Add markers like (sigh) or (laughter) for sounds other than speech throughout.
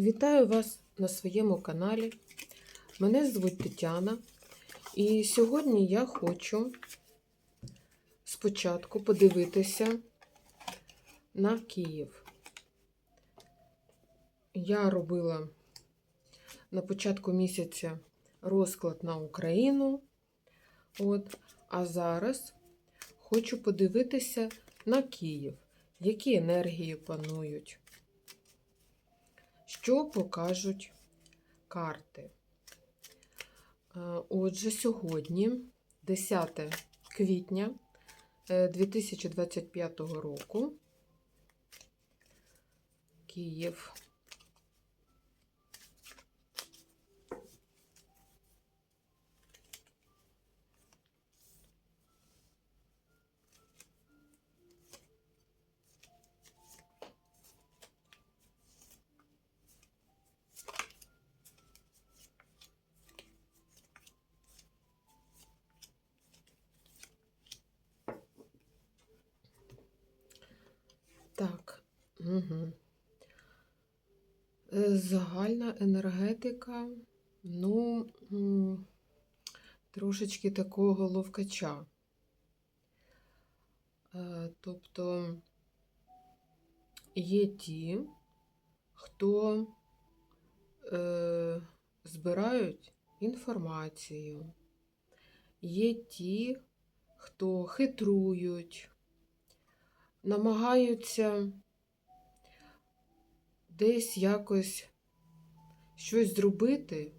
Вітаю вас на своєму каналі. Мене звуть Тетяна, і сьогодні я хочу спочатку подивитися на Київ. Я робила на початку місяця розклад на Україну. От, а зараз хочу подивитися на Київ, які енергії панують. Що покажуть карти? Е, Отже, сьогодні, 10 квітня е, 2025 року, Київ. Так. Угу. Загальна енергетика, ну, трошечки такого ловкача. Е, Тобто є ті, хто е, збирають інформацію, є ті, хто хитрують, намагаються десь якось щось зробити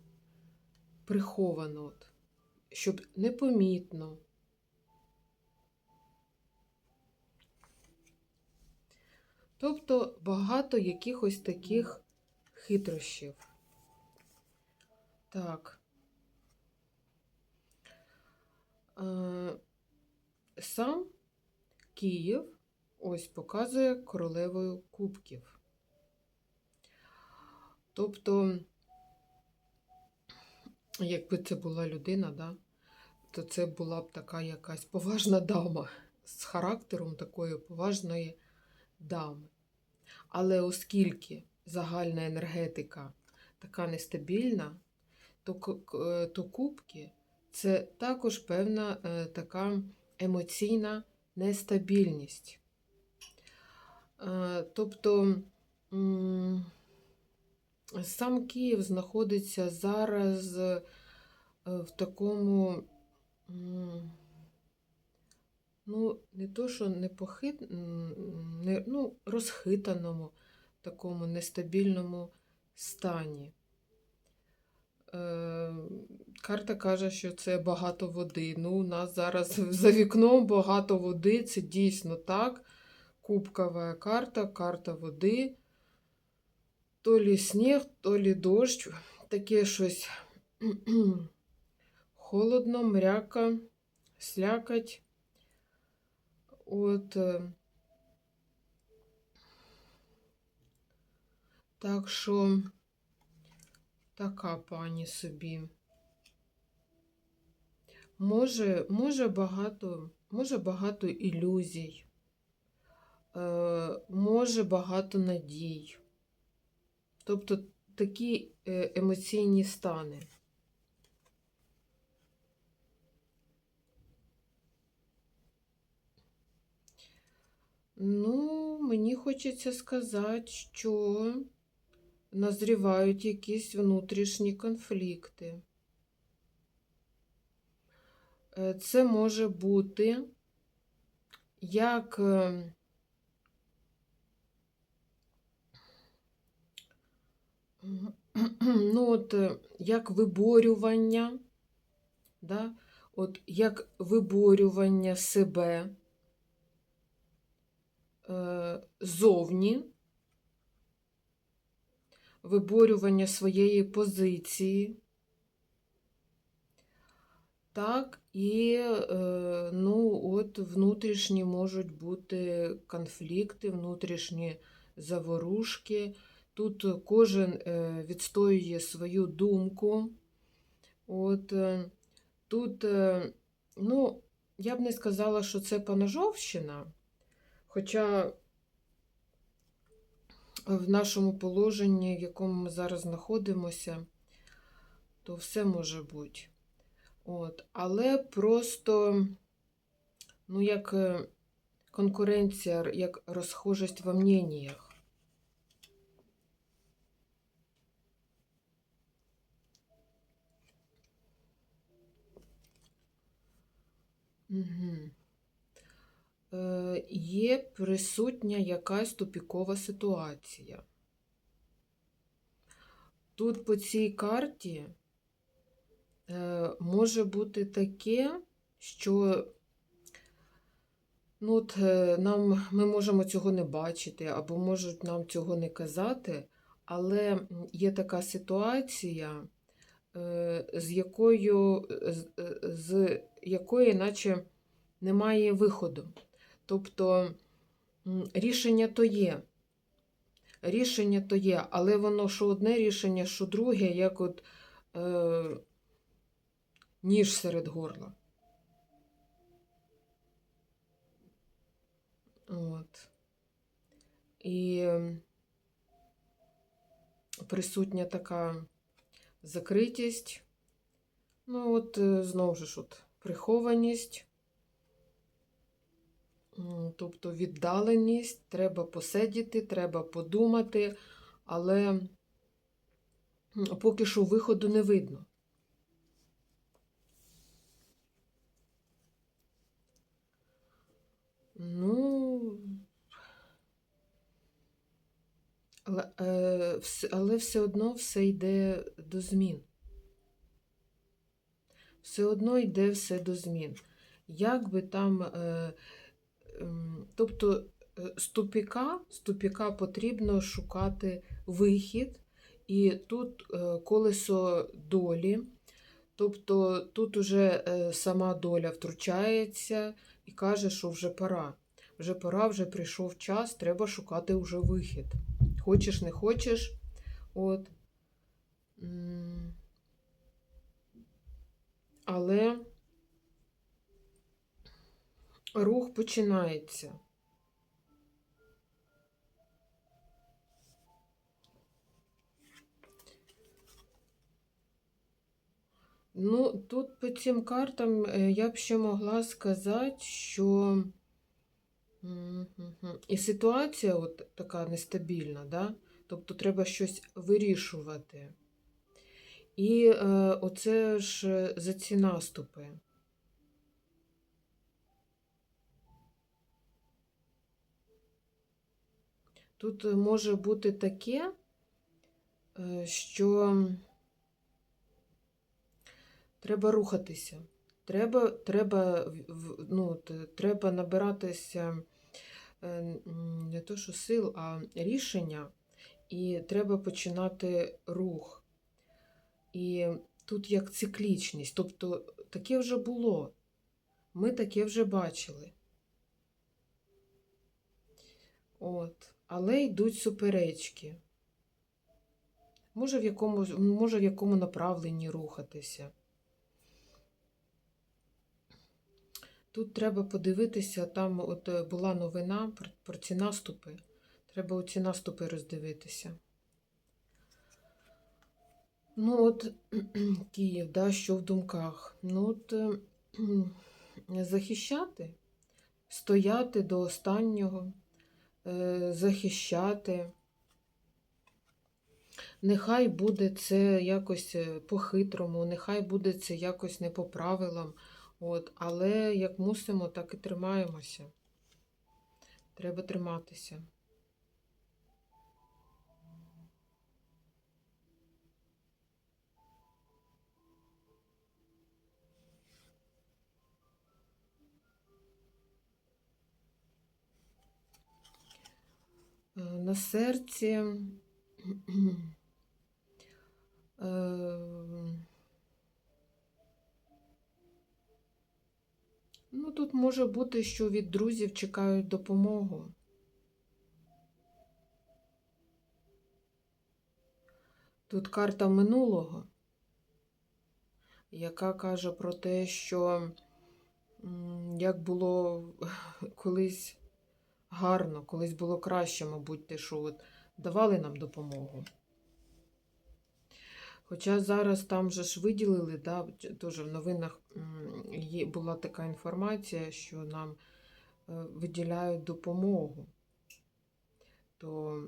приховано, щоб непомітно. Тобто багато якихось таких хитрощів. Так. Е, Сам Київ ось показує королевою кубків. Тобто, якби це була людина, да, то це була б така якась поважна дама з характером такої поважної дами. Але оскільки загальна енергетика така нестабільна, то, то кубки це також певна е, така емоційна нестабільність. Е, Тобто сам Київ знаходиться зараз е, в такому, ну, не то, що непохит, не, ну, розхитаному, такому нестабільному стані. Е, Карта каже, що це багато води. Ну, у нас зараз (laughs) за вікном багато води, це дійсно так. Кубкова карта, карта води. То лі сніг, то лі дощ. Таке щось холодно, мряка, слякать. От. е, Так що така пані собі. Може, може багато, може багато ілюзій, е, може багато надій. Тобто такі е, емоційні стани. Ну, мені хочеться сказати, що назрівають якісь внутрішні конфлікти. Е, Це може бути як (clears throat) ну, от, е, як виборювання, да? от, як виборювання себе е, зовні, виборювання своєї позиції. Так, і е, ну, от внутрішні можуть бути конфлікти, внутрішні заворушки. Тут кожен е, відстоює свою думку. От, е, тут, е, ну, я б не сказала, що це поножовщина, хоча в нашому положенні, в якому ми зараз знаходимося, то все може бути. От. Але просто, ну, як конкуренція, як розхожість в мненнях. Угу. Е, є присутня якась тупікова ситуація. Тут по цій карті е, може бути таке, що ну, от, е, нам, ми можемо цього не бачити, або можуть нам цього не казати, але є така ситуація, з якою, з, е, з якої наче немає виходу. Тобто рішення то є. Рішення то є, але воно що одне рішення, що друге, як от е, ніж серед горла. От. І присутня така закритість. Ну, от, е, знову ж от, прихованість. Тобто віддаленість, треба посидіти, треба подумати, але поки що виходу не видно. Ну, але, е, але все одно все йде до змін. Все одно йде все до змін. Як би там. Е, Ем, Тобто е, з тупіка, з тупіка потрібно шукати вихід, і тут колесо долі, тобто тут уже сама доля втручається і каже, що вже пора. Вже пора, вже прийшов час, треба шукати вже вихід. Хочеш, не хочеш. От. Але рух починається. Ну, тут по цим картам е, я б ще могла сказати, що. І ситуація от така нестабільна, да? тобто треба щось вирішувати. І е, оце ж за ці наступи. Тут може бути таке, е, що треба рухатися. Треба, треба, ну, треба набиратися е, не то, що сил, а рішення, і треба починати рух. І тут як циклічність. Тобто таке вже було. Ми таке вже бачили. От. Але йдуть суперечки. Може в якому, може в якому направленні рухатися. Тут треба подивитися, там от е, була новина про, ці наступи. Треба оці наступи роздивитися. Ну, от (clears throat) Київ, да, що в думках? Ну, от е, (clears throat) захищати, стояти до останнього, е, захищати. Нехай буде це якось по-хитрому, нехай буде це якось не по правилам. От, але як мусимо, так і тримаємося. Треба триматися. Е, На серці. (clears throat) Ну, тут може бути, що від друзів чекають допомогу. Тут карта минулого, яка каже про те, що як було (laughs) колись гарно, колись було краще, мабуть, те, що от давали нам допомогу. Хоча зараз там же ж виділили, да, теж в новинах є, була така інформація, що нам е, виділяють допомогу. То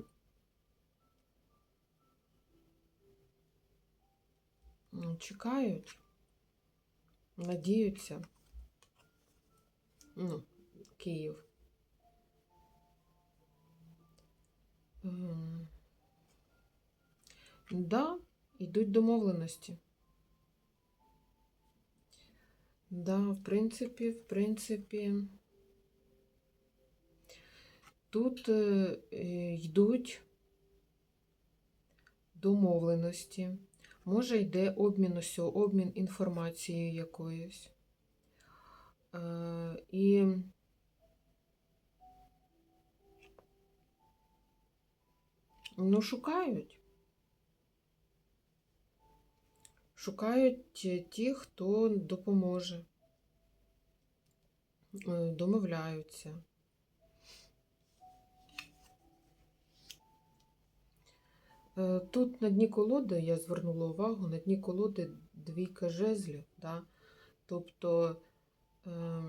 чекають, надіються. Ну, Київ. Да, йдуть домовленості. Да, в принципі, в принципі, тут е, йдуть домовленості. Може, йде обмін усього, обмін інформацією якоюсь. Е, і ну, шукають. Шукають ті- ті, хто допоможе. Е, Домовляються. Е, Тут на дні колоди, я звернула увагу, на дні колоди двійка жезлів, да? тобто е,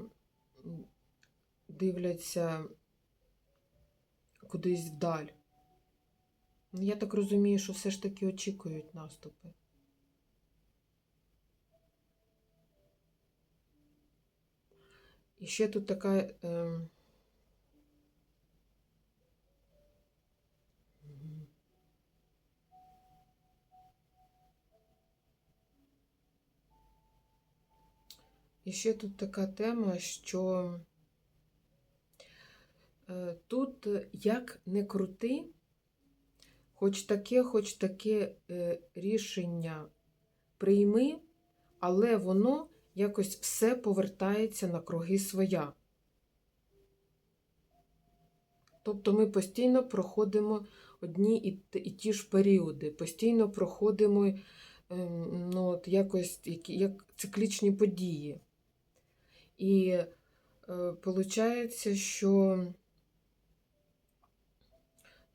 дивляться кудись вдаль. Я так розумію, що все ж таки очікують наступи. І ще тут така. Е. І ще тут така тема, що е, тут як не крути, хоч таке, хоч таке е, рішення прийми, але воно якось все повертається на круги своя. Тобто ми постійно проходимо одні і, ті ж періоди, постійно проходимо ем, ну, от якось як циклічні події. І е, виходить, що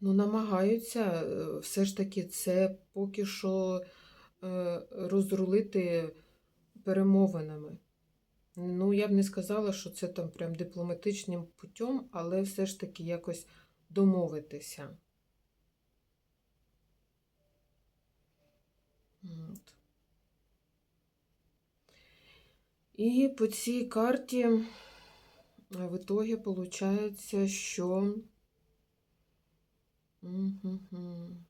ну, намагаються е, все ж таки це поки що е, розрулити перемовинами. Ну, я б не сказала, що це там прям дипломатичним путем, але все ж таки якось домовитися. От. І по цій карті в итоге получається, що Мгм.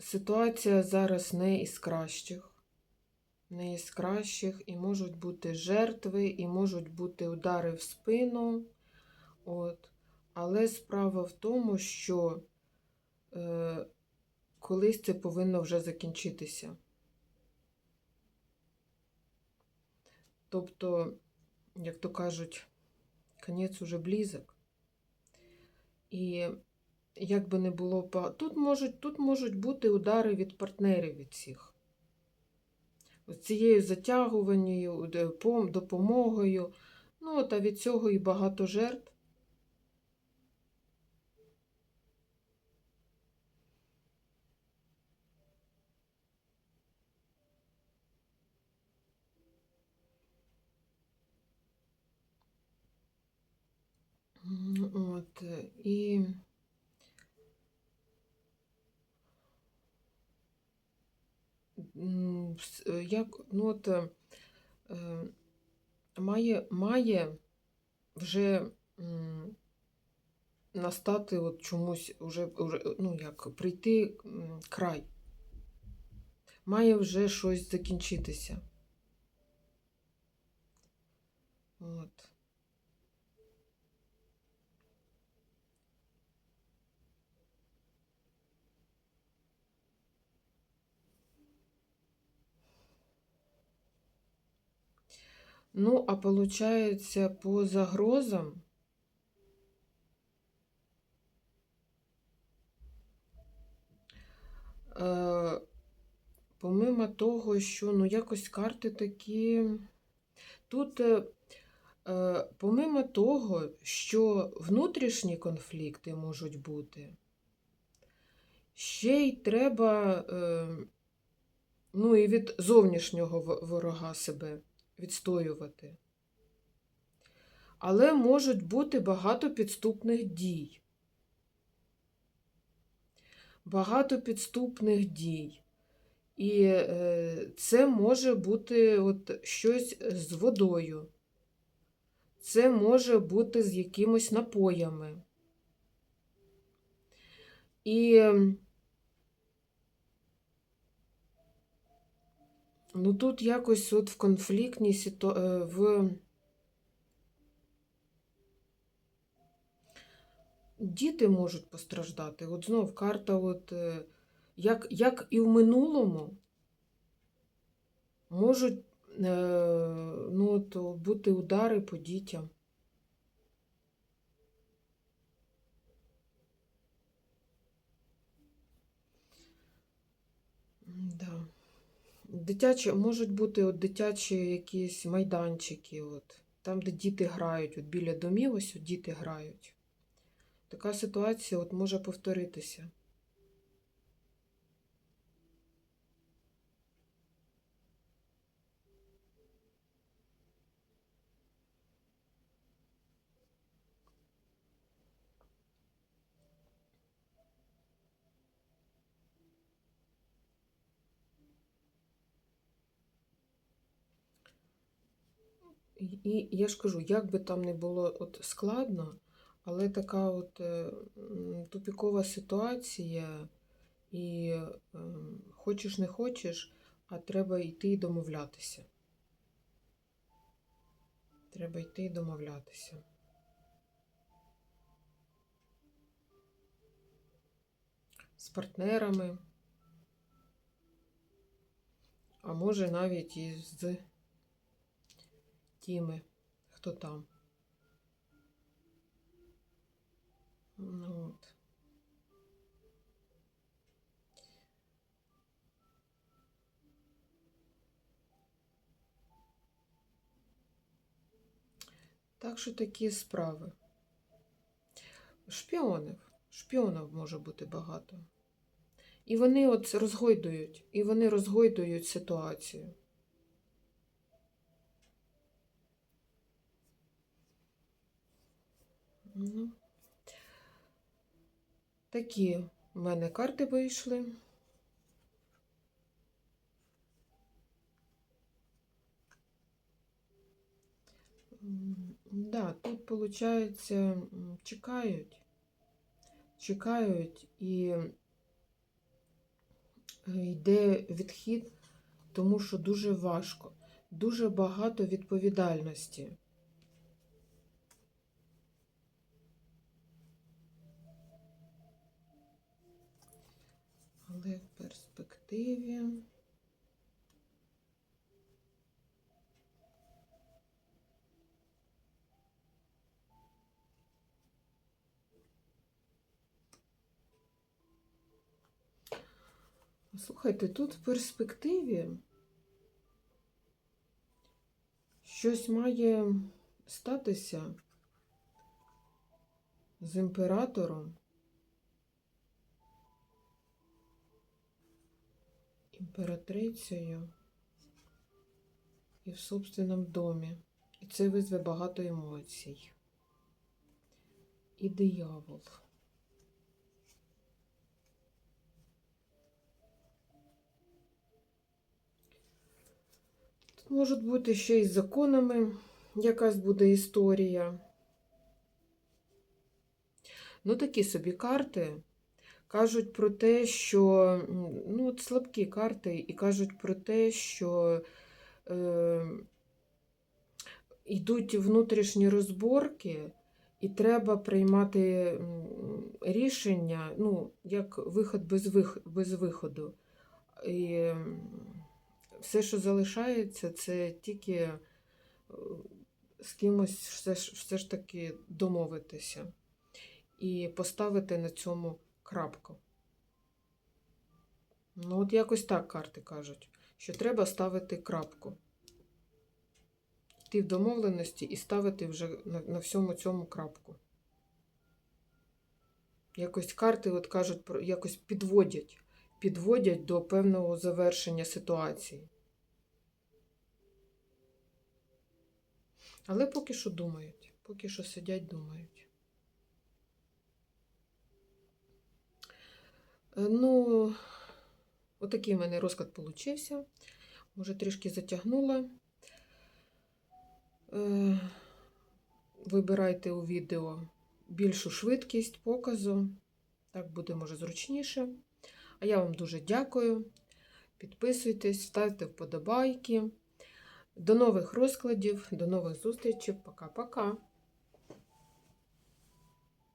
Ситуація зараз не із кращих. Не із кращих, і можуть бути жертви, і можуть бути удари в спину. От. Але справа в тому, що е, колись це повинно вже закінчитися. Тобто, як то кажуть, конець уже близок. І як би не було, тут можуть, тут можуть бути удари від партнерів від цих. Ось цією затягуванням, допомогою. Ну, та від цього і багато жертв. М, От, е, і м, вс- е, як, ну, от, е, е, має, має вже настати от чомусь, уже, ну, як, прийти край. Має вже щось закінчитися. От. Ну, а получается, по загрозам е, помимо того, що ну якось карти такі. Тут е, помимо того, що внутрішні конфлікти можуть бути, ще й треба е, ну, і від зовнішнього ворога себе відстоювати. Але можуть бути багато підступних дій. Багато підступних дій. І е, це може бути от щось з водою. Це може бути з якимось напоями. І ну тут якось от в конфліктній ситуації в діти можуть постраждати. От знов карта, от, е, як, як і в минулому, можуть е, ну, от, бути удари по дітям. Да. Дитячі, можуть бути от дитячі якісь майданчики, от, там, де діти грають, от біля домів ось діти грають. Така ситуація от може повторитися. І, я ж кажу, як би там не було от складно, але така от е, тупікова ситуація, і ем, хочеш не хочеш, а треба йти і домовлятися. Треба йти і домовлятися. З партнерами, а може навіть і з тими, хто там. Ну, от. Так що такі справи. Шпіонів. Шпіонів може бути багато. І вони от розгойдують, і вони розгойдують ситуацію. Ну, такі в мене карти вийшли. Да, тут, виходить, чекають, чекають і е, йде відхід, тому що дуже важко, дуже багато відповідальності. Але в перспективі. Слухайте, тут в перспективі щось має статися з імператором. Імператрицею і в собственному домі. І це визве багато емоцій. І диявол. Тут можуть бути ще й законами якась буде історія. Ну, такі собі карти кажуть про те, що ну, от слабкі карти, і кажуть про те, що е, йдуть внутрішні розборки, і треба приймати рішення, ну, як виход без, вих, без виходу. І все, що залишається, це тільки е, з кимось все ж, все ж таки домовитися і поставити на цьому крапку. Ну, от якось так карти кажуть, що треба ставити крапку. йти в домовленості і ставити вже на, на всьому цьому крапку. Якось карти, от кажуть, якось підводять, підводять до певного завершення ситуації. Але поки що думають, поки що сидять, думають. Ну, отакий в мене розклад получився. Може, трішки затягнула. Е, Вибирайте у відео більшу швидкість показу. Так буде, може, зручніше. А я вам дуже дякую. Підписуйтесь, ставте вподобайки. До нових розкладів, до нових зустрічей. Пока-пока.